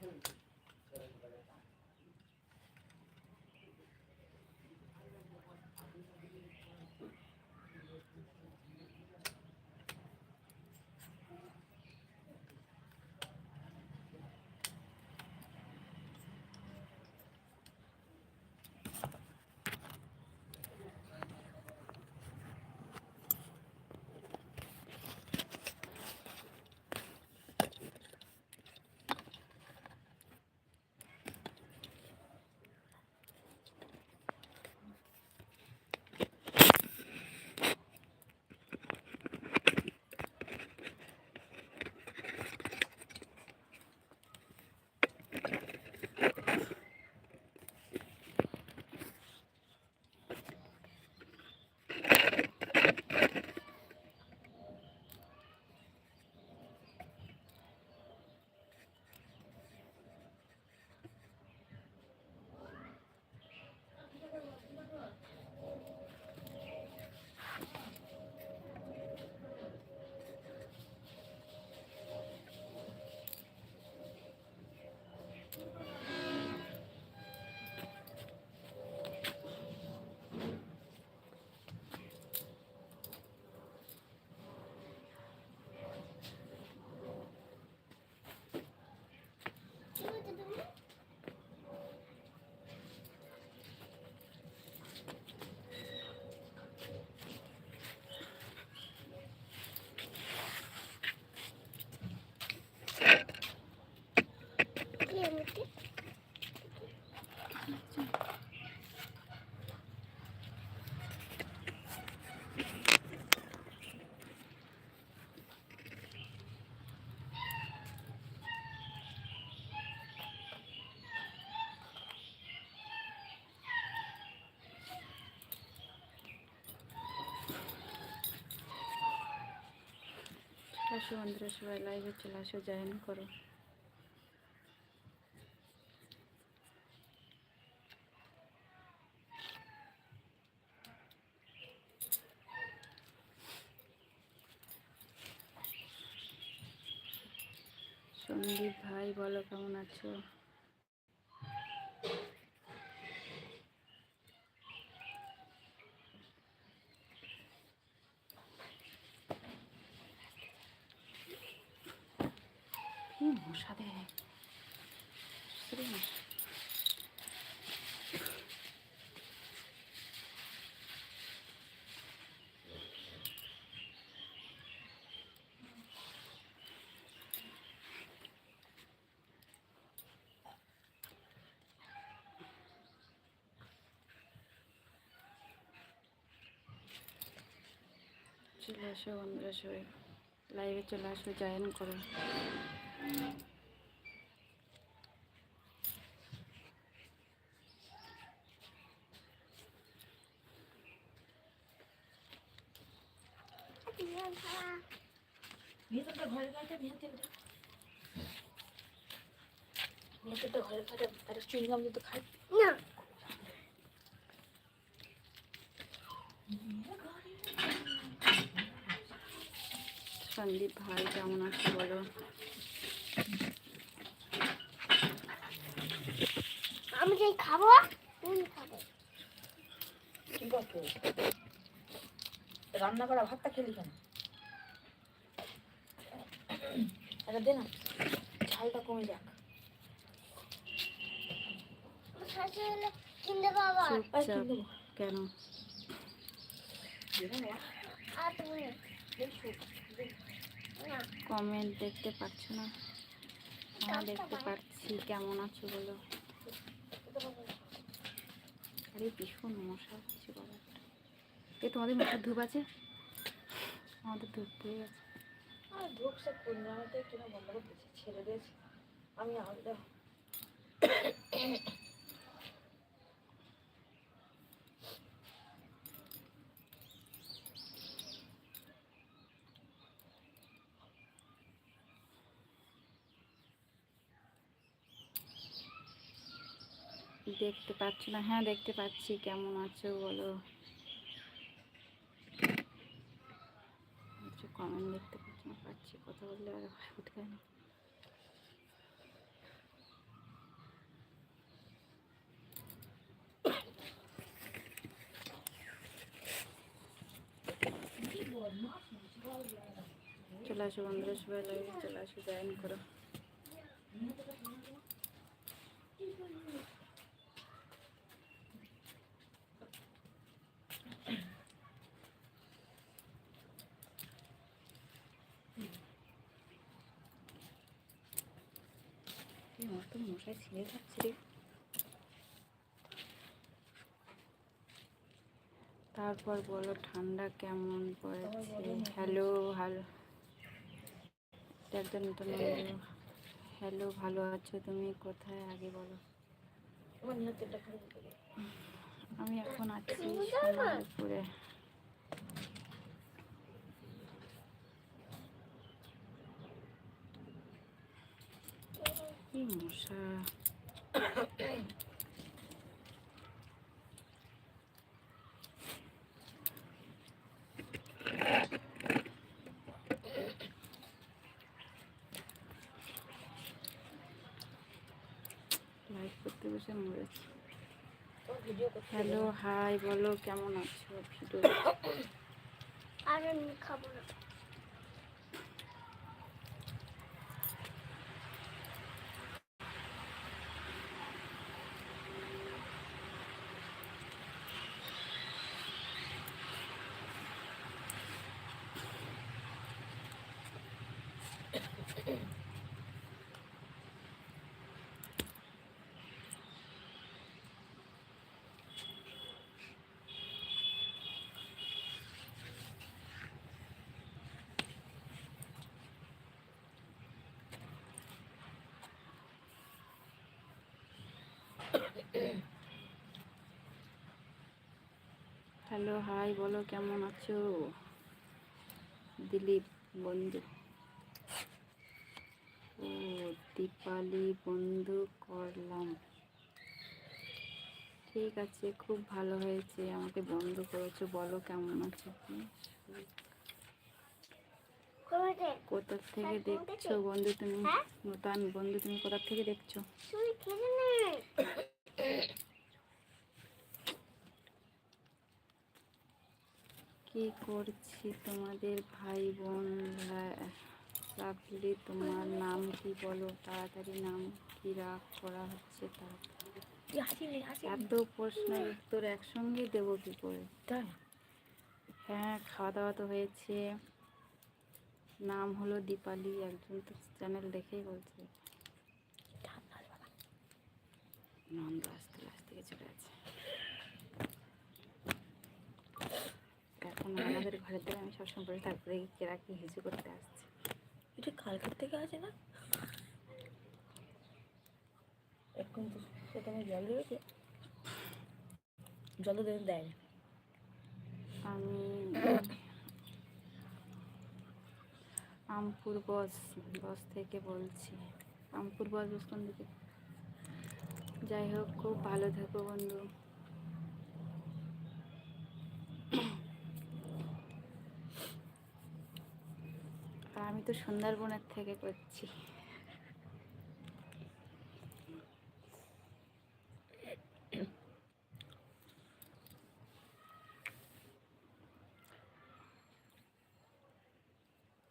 him. আসো বন্ধুরা সবাই লাইভে চলে আসো জয়েন করো সন্দীপ ভাই বলো কেমন আছো কি মশা দেয় শ্রী মশা। চলে আসো বন্ধুরা সবাই লাইভে চলে আসো জয়েন করো ভেতরটা কাছে ভেতরটা ভেতরটা ঘরের কাছে একটা চুইংগাম খাই না সন্দীপ ভাই কেমন আছো বলো? আমি যেই খাব তুমি খাবে। রান্না করা ভাতটা খেলি কেন? এটা দে না। ঝালটা কমে যাক। কিনে? আর তুমি? কমেন্ট দেখতে পাচ্ছ না। আমরা দেখতে পাচ্ছি কেমন আছো বলো। আরে ভীষণ মশা হচ্ছে বাবা এ তোমাদের মুখের ধূপ আছে? আমাদের ধূপ পেয়ে গেছে। ধূপ সব পূর্ণিমাতে কিনা বন্ধ করে ছেড়ে দিয়েছি। আমি আলাদা। দেখতে পাচ্ছ না? হ্যাঁ দেখতে পাচ্ছি। কেমন আছো বলো? আচ্ছা, কমেন্ট দেখতে পাচ্ছি না? পাচ্ছি। কথা বললে আর উঠবে না। চলে আসো বন্ধুরা, সবাই লাইভে চলে আসো জয়েন করো। আমার তো মশাই ছিঁড়ে যাচ্ছে রে। তারপর বলো ঠান্ডা কেমন পড়েছে? হ্যালো হ্যালো একজন নতুন হ্যালো ভালো আছো? তুমি কোথায়? আগে বলো। আমি এখন আছি সোনারপুরে। কি মশা লাইভ করতে বসে মরেছি হ্যালো হাই বলো, কেমন আছো? ভিডিও আর আমি খাব না। হ্যালো হাই বলো কেমন আছো? দিলীপ বন্ধু। ও দীপালি বন্ধু করলাম। ঠিক আছে খুব ভালো হয়েছে আমাকে বন্ধ করেছ বলো কেমন আছো? কোথা থেকে দেখছ বন্ধু তুমি? হ্যাঁ? নূতন বন্ধু তুমি কোথা থেকে দেখছ তুই খেলে নে কি করছি তোমাদের ভাই বোন? রাখলে তোমার নাম কি বলো? তাড়াতাড়ি নাম কি রাগ করা হচ্ছে হাসি এত প্রশ্নের উত্তর একসঙ্গেই দেবো কি করে? তাই হ্যাঁ খাওয়া দাওয়া তো হয়েছে। নাম হলো দীপালি একজন তো চ্যানেল দেখেই বলছে। নন্দ আসতে আসতে চলে আছে এখন আমাদের ঘরের থেকে আমি সবসময় বলে তারপরে কেরা কি হিজু করতে আসছে। এটা কালকের থেকে আছে না? এখন তো সেখানে জল দিয়েছে জল দেয় দেয় আমি আমপুর বস বস থেকে বলছি। আমপুর বস বস কোন দিকে যাই হোক খুব ভালো থেকো বন্ধু। আর তো সুন্দরবনের থেকে করছি।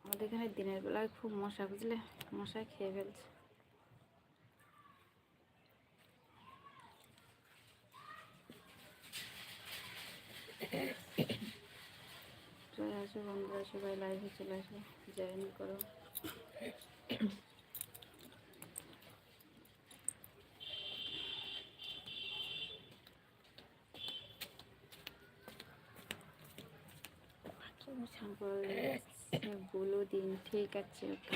আমাদের এখানে দিনের বেলায় খুব মশা, বুঝলে? মশায় খেয়ে ফেলছে চলে আসো বন্ধুরা সবাই লাইভে চলে আসো জয়েন করো। বলো দিন ঠিক আছে ওকে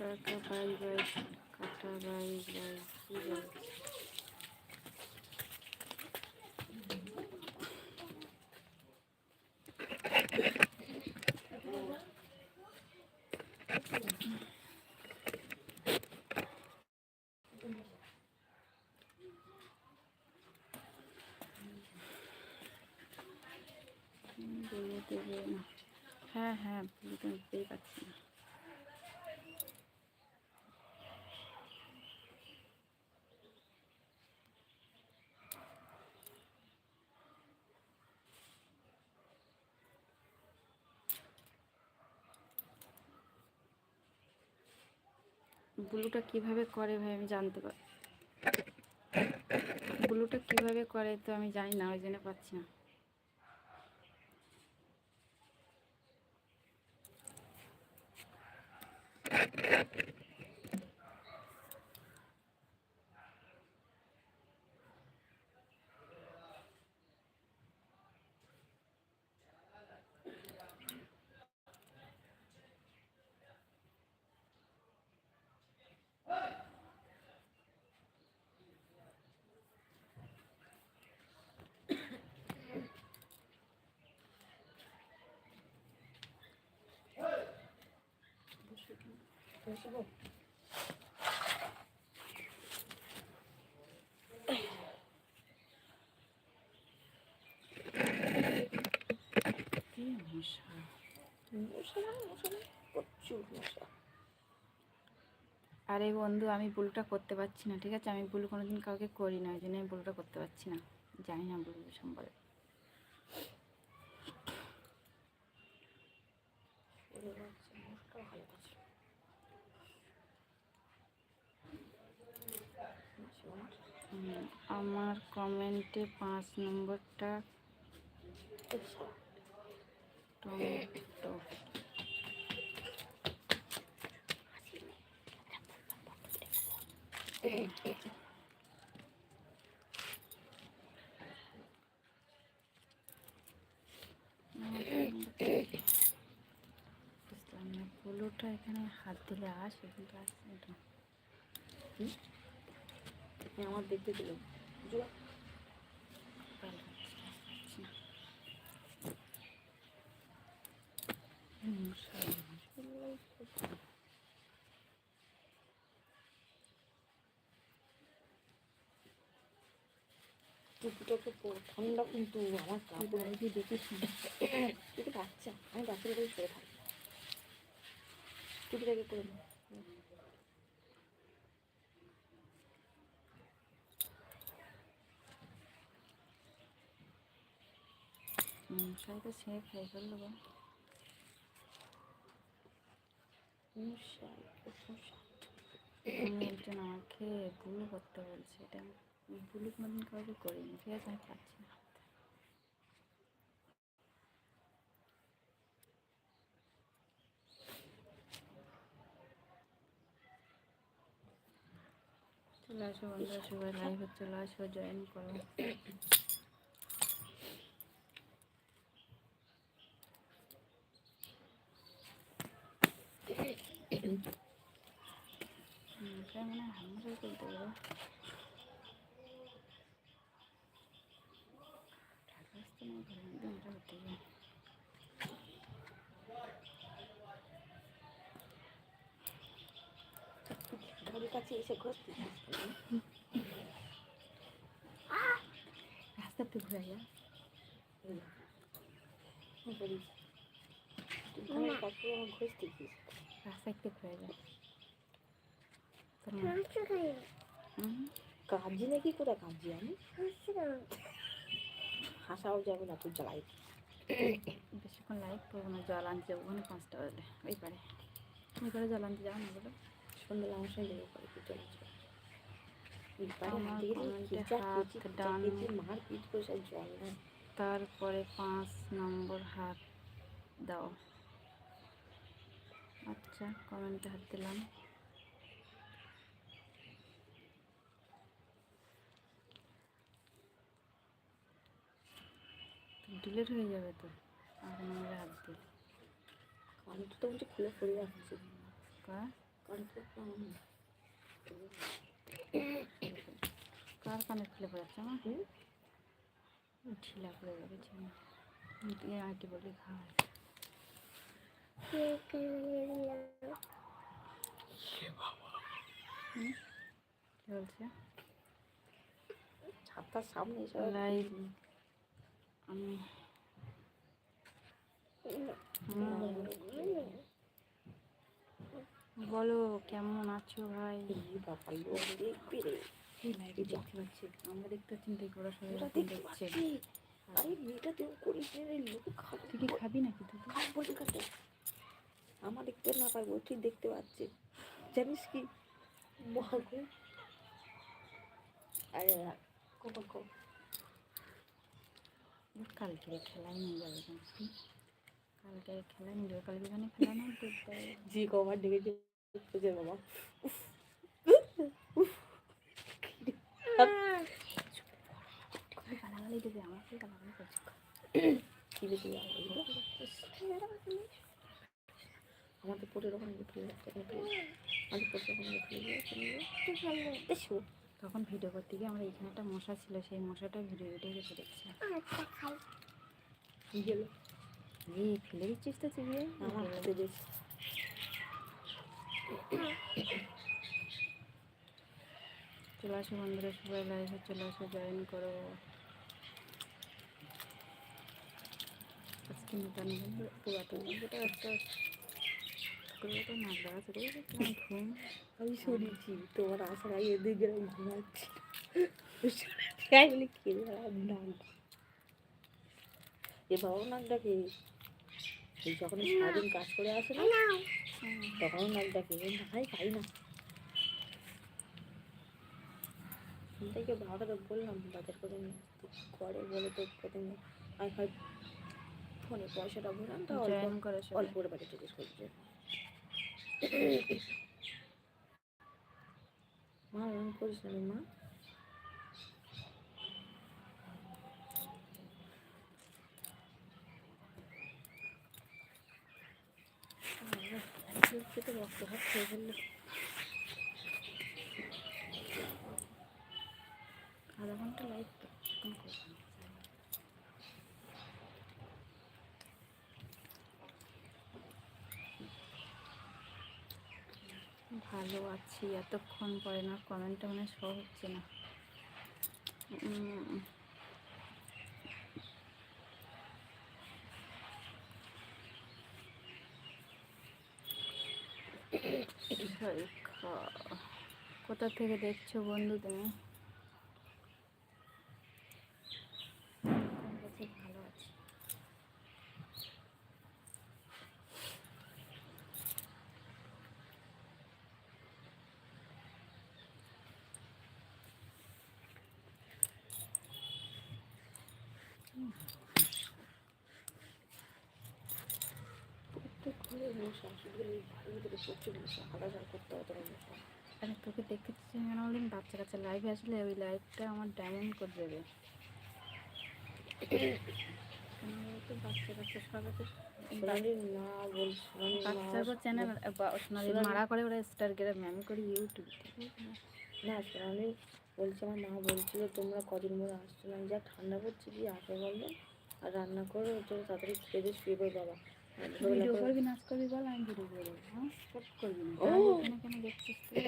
বাই বাই কাটা বাই বাই কি বলছে বলে দেবে না হ্যাঁ হ্যাঁ বলতে দিতেই পারছি না ব্লুটা কীভাবে করে ভাই আমি জানতে পারি ব্লুটা কীভাবে করে তো আমি জানি না, ওই জন্য পাচ্ছি না। প্রচুর মশা আরে বন্ধু, আমি ভুলটা করতে পারছি না, ঠিক আছে? আমি ভুল কোনোদিন কাউকে করি না, ওই জন্য আমি ভুলটা করতে পারছি না। জানি না ভুল সম্পর্কে। ভালো আছে হুম, আমার কমেন্টে পাঁচ নম্বরটা। টমেটো এখানে হাত দিলে আসে কিন্তু আসছে আমার দেখতে দিল। জোড়া ভালো লাগছে না। হুম, সামনে। টুপিটা তো পুরো ঠান্ডা কিন্তু আমার কাপড় গিয়ে দেখিস না বাচ্চা আমি বাচ্চার করে থাকি টুপিটাকে করে নে। তো সে খাই ফেলল গো। একজন আমাকে ভুল করতে বলছে, এটা আমি ভুল কোনোদিন কাউকে করিনি, ঠিক আছে? আমি পাচ্ছি না। চলে আসো বন্ধুরা, সবাই লাইভে চলে আসো জয়েন করো হুম, এটা মানে হামরাই করতে হবে ঢাকা আসতে না ঘরে একদম এটা করতে হবে ঘরের কাছে এসে ঘষতে রাস্তাতে ঘুরে যা ঘষতে গিয়েছিস রাস্তা একটু ঘুরে যা মাংস খাই নাকি? কোথায় কাজি আমি? হাসাও যাবে না তুই জ্বালাই বেশিক্ষণ লাইভ করব না জল আনতে যাব ওখানে পাঁচটা বাজলে ওই পারে। ওই পারে জল আনতে যাও না বলো। সন্ধ্যা আমার সঙ্গে পড়ে কমেন্টে জল তারপরে পাঁচ নম্বর হাত দাও আচ্ছা কমেন্টে হাত দিলাম ডিলেট হয়ে যাবে তো নম্বরে হাত দিলে কান তো খুলে পড়ে কা কার কানে খুলে পড়াচ্ছে আমার? ঢিলা যাবে চিনি দিয়ে আঁটি বলে খাওয়া কে বলছে? ছাতার সামনে লাইভ। আমি বলো কেমন আছো ভাই? দেখতে পাচ্ছি আমরা দেখতে পাচ্ছি দেখি ওরা সবাই ওরা এরকম দেখতে দেখছে। আরে মেয়েটা তুই করিস খাবে। তুই কি খাবি নাকি তুই বলতে আমার দেখতে না পারব ঠিক দেখতে পাচ্ছে। জানিস কি? আরে কখন কখন কালকে খেলাই নিয়ে যাবে কিন্তু কালকে খেলাই নিয়ে যাবে কালকে খেলা না তো জি কবার ডেকেছে বুঝে বাবা আমাদের পরে রকম উঠে যাচ্ছে আমাদের পরে রকম উঠে যাচ্ছে দেখো তখন ভিডিও করতে গিয়ে আমরা এখানে একটা মশা ছিল সেই মশাটা ভিডিও ভিডিও রেখে দেখছি ফেলে দিচ্ছিস তো চিবিয়ে আমার হাতে দিয়েছে চলে আসো বন্ধুরা সবাই লাইভে চলে আসো জয়েন করো। আজকে নতুন বন্ধু পুরাতন বন্ধুটা একটা নাক ডাকা কেমন ঘুম আমি শুনেছি তোমার আসার আগে এদিক ঘুমাচ্ছি। তাই বলে খেলে এ বাবাও নাক ডাকে এই যখন সারাদিন কাজ করে আসে না তখন নাক ডাকে ভাই খাই না। থেকে বাবাকে তো বললাম বাজার করে নিয়ে করে বলে তো প্রথমে আমি হয় ফোনে পয়সাটা বললাম তো অল্প অল্প করে বাড়ি থেকে সবজি মা এরকম করিস না মা খেতে রক্ত ভাত খেয়ে ফেলল আধা ঘণ্টা লাইভ তো, এখন ভালো আছি, এতক্ষণ পরে না কমেন্টটা মানে শো হচ্ছে না। কোথা থেকে দেখছ বন্ধু তুমি আমার কাছে ভালো আছে প্রত্যেক ঘরে মশা শুধু করতে মশা আরে তোকে দেখতে কেন বললাম বাচ্চা কাচ্চা লাইভে আসলে ওই লাইভটা আমার ডায়মন্ড করে দেবে। বাচ্চা কাচ্চা না চ্যানেল সোনালি মারা করে ওরা করে ইউটিউব না সোনালি বলছে আমার মা বলছিল তোমরা কদিন ধরে আসছো না? যা ঠান্ডা পড়ছে কি আসো বললে আর রান্না করে তো তাড়াতাড়ি খেয়ে দিয়ে শুয়ে পড়ে বাবা। ভিডিও করবি নাচ করবি বল আমি ভিডিও করব হ্যাঁ? সব করবি না। ও। কেন দেখছিস তুই?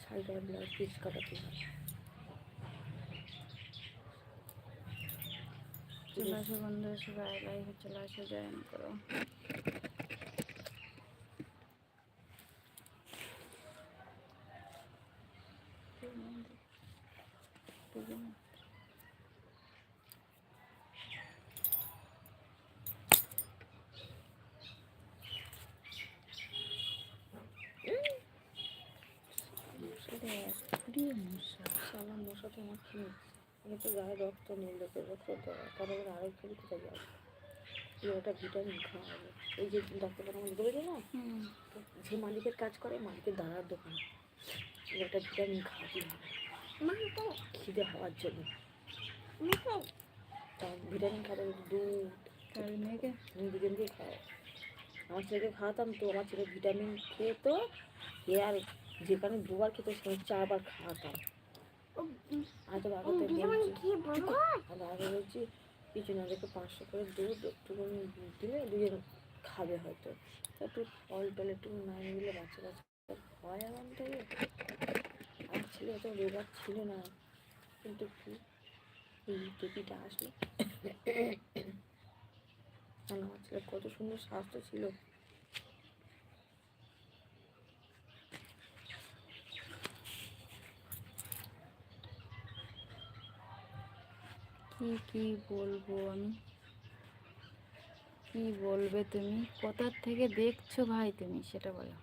শাড়িটা ব্লাউজ পিস কাটাতে হয় চলে আসো বন্ধুরা সবাই লাইভে চলে আসো জয়েন করো। শালা মশা তো আমার আমি তো গায়ে রক্ত যাবে ভিটামিন এই যে তো যে মালিকের কাজ করে মালিকের দোকান একটা ভিটামিন মাকে খিদে হওয়ার জন্য তা ভিটামিন খাবে দুধ দুজনকেই খাওয়াই আমার ছেলেকে খাওয়াতাম তো, আমার ছেলে ভিটামিন খেয়ে যেখানে দুবার খেতো সেখানে চারবার খাওয়াতাম আর তো আগে আর আগে বলছি কিছু না দেখে পাঁচশো করে দুধ একটুখানি দিলে দুজন খাবে হয়তো। তা একটু ফল টল একটু না দিলে বাচ্চা কাচ্চা হয় এমন থেকে। আর ছেলে অত রোগার ছিল না। কিন্তু কি এই টুপিটা আসলো। আমার ছেলে কত সুন্দর স্বাস্থ্য ছিল। কি কি বলব আমি? কি বলবে তুমি? কোথার থেকে দেখছ ভাই তুমি? সেটা বলো।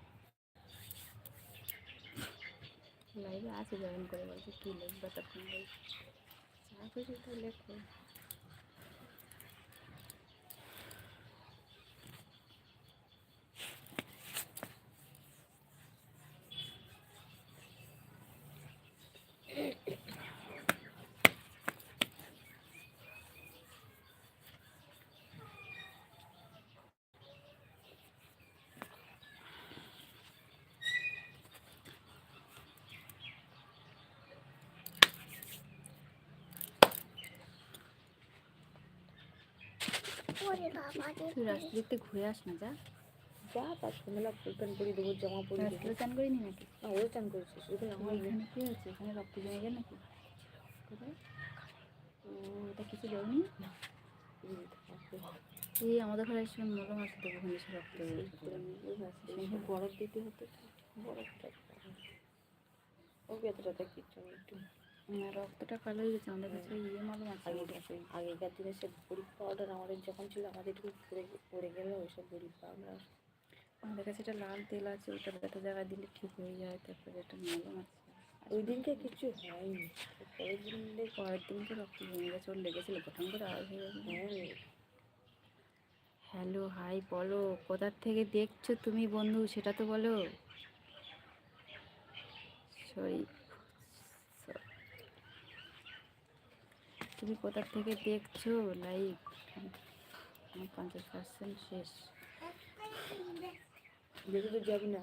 লাইভে আছে জয়েন করে বলছে, কি লিখবে তখন বলছে? যা খুশি লেখো। তুই রাস্তা দেখতে ঘুরে আস না যা। যা তার সন্ধ্যাবেলা ফুল প্যান্ট পরিয়ে দেবো জামা পরিয়ে দেবো। চান করিনি নাকি? না ওরা চান করেছে শুধু আমার এখানে কি হচ্ছে এখানে রক্ত জমে গেল নাকি? ও এটা কিছু দেয়নি এই আমাদের ঘরে এসে মরম আছে তো ওখানে এসে রক্ত বরফ দিতে হতো। বরফটা ওকে এতটা কিচ্ছু আমি একটু। না, রক্তটা কালো হয়ে গেছে আমাদের কাছে ইয়ে মলম আছে। আগে আগেকার দিনে সে বড়ি পাউডার আমাদের যখন ছিল আমাদের একটু পড়ে পড়ে গেলে ওইসব বড়ি পাউডার আমাদের কাছে একটা লাল তেল আছে ওটা ব্যথা জায়গায় দিলে ঠিক হয়ে যায় তারপরে একটা মলম আছে। ওই দিনকে কিছু হয়নি। পরের দিন পরের দিনকে রক্ত জমে গেছে ওর লেগেছিল প্রথম করে আওয়াজ হয়ে গেছে। হ্যাঁ। হ্যালো হাই বলো কোথার থেকে দেখছ তুমি বন্ধু সেটা তো বলো। সরি তুমি কোথার থেকে দেখছ? লাইভ আমার পঞ্চাশ পার্সেন্ট শেষ। যেতে তো যাবি না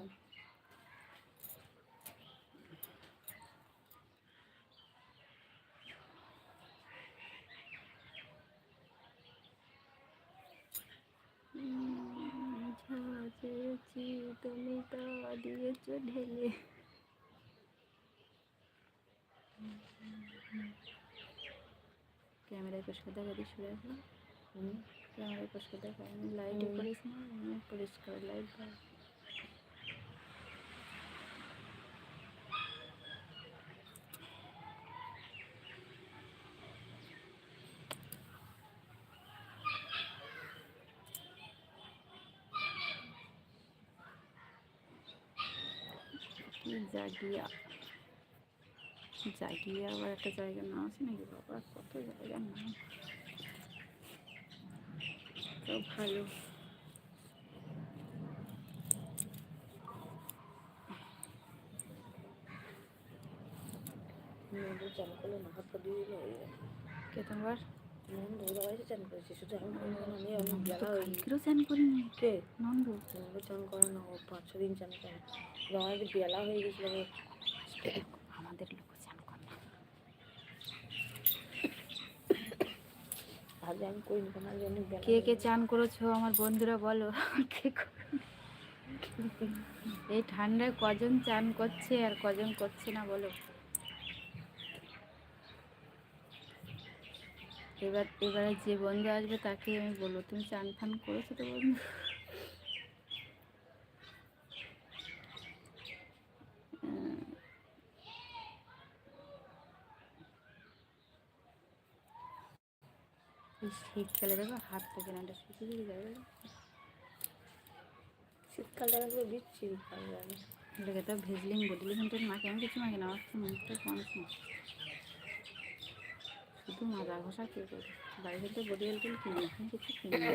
যা চেয়েছি তুমি তা দিয়েছ ঢেলে ক্যামেরায় পরিষ্কার দেখা দিয়ে সরে আসলাম হুম ক্যামেরায় পরিষ্কার দেখা আমি লাইটে হুম। করিস না আমি পরিষ্কার লাইট পাই কি জাগিয়া জাগিয়া আবার একটা জায়গার নাম আছে নাকি বাবা? কত জায়গার নাম তো ভালো। নন্দু চান করলে না হাত দিলে হয়ে যাবে কে তোমার নন্দু ওরা বাড়িতে চান করেছে শুধু আমি আমি আমি বেলা কালকেরও চান করিনি। কে? নন্দু? নন্দু চান করে না ও পাঁচ ছ দিন চান করে। বেলা হয়ে গেছিল। আমাদের লোক চান করে না আগে আমি কেন? আগে অনেক কে কে চান করেছ আমার বন্ধুরা বলো? কে এই ঠান্ডায় কজন চান করছে আর কজন করছে না বলো? এবার এবারে যে বন্ধু আসবে তাকে আমি বলব তুমি চান ফান করেছ তো বন্ধু? শীতকালে দেখো হাত থেকে না শুকিয়ে দিয়ে যাবে শীতকালটা পুরো বিচ্ছিরি খাওয়া যাবে এটাকে তো ভেজলিং বডি লোশনটা মাকে আমি কিছু মাখি না আমার তো মুখটা কমছে শুধু মাজা ঘষা কে করে বাড়িতে তো বডি অয়েল টেল কিনে এখন কিছু কিনে না।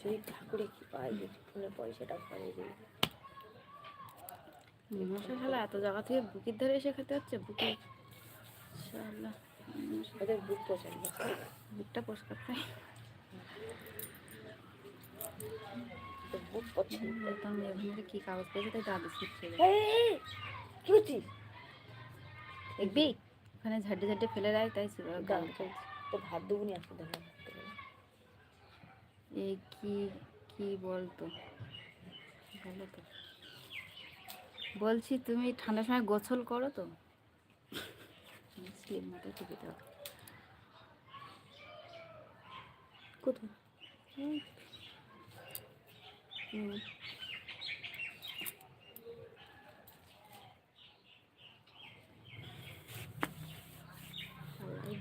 যদি ঠাকুরে কি পায় যদি পয়সাটা ভরে মশা শালা এত জায়গা থেকে বুকির ধারে এসে খেতে হচ্ছে? শালা ওদের বুক পছন্দ বুকটা পরিষ্কার তাই বুক পছন্দ এখানে কি কাগজ পেয়েছে তাই দাদু শিখছে কি দেখবি? ওখানে ঝাড্ডে ঝাড্ডে ফেলে দেয় তাই গাল তো ভাত দুগুনি আসতে দেবে এই কি কি বলতো? বলো তো বলছি তুমি ঠান্ডার সময় গোসল করো তো? স্লিম মাথায় টুপি দাও কোথায়? হুম।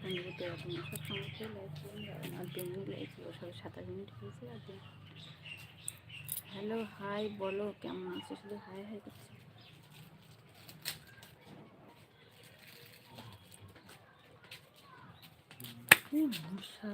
বন্ধুদের সব সমস্যায় লাইফ আর লাগছিল সব সাতাশ মিনিট হয়েছে আর হ্যালো হাই বলো কেমন আছো শুধু হাই হাই করছো মশা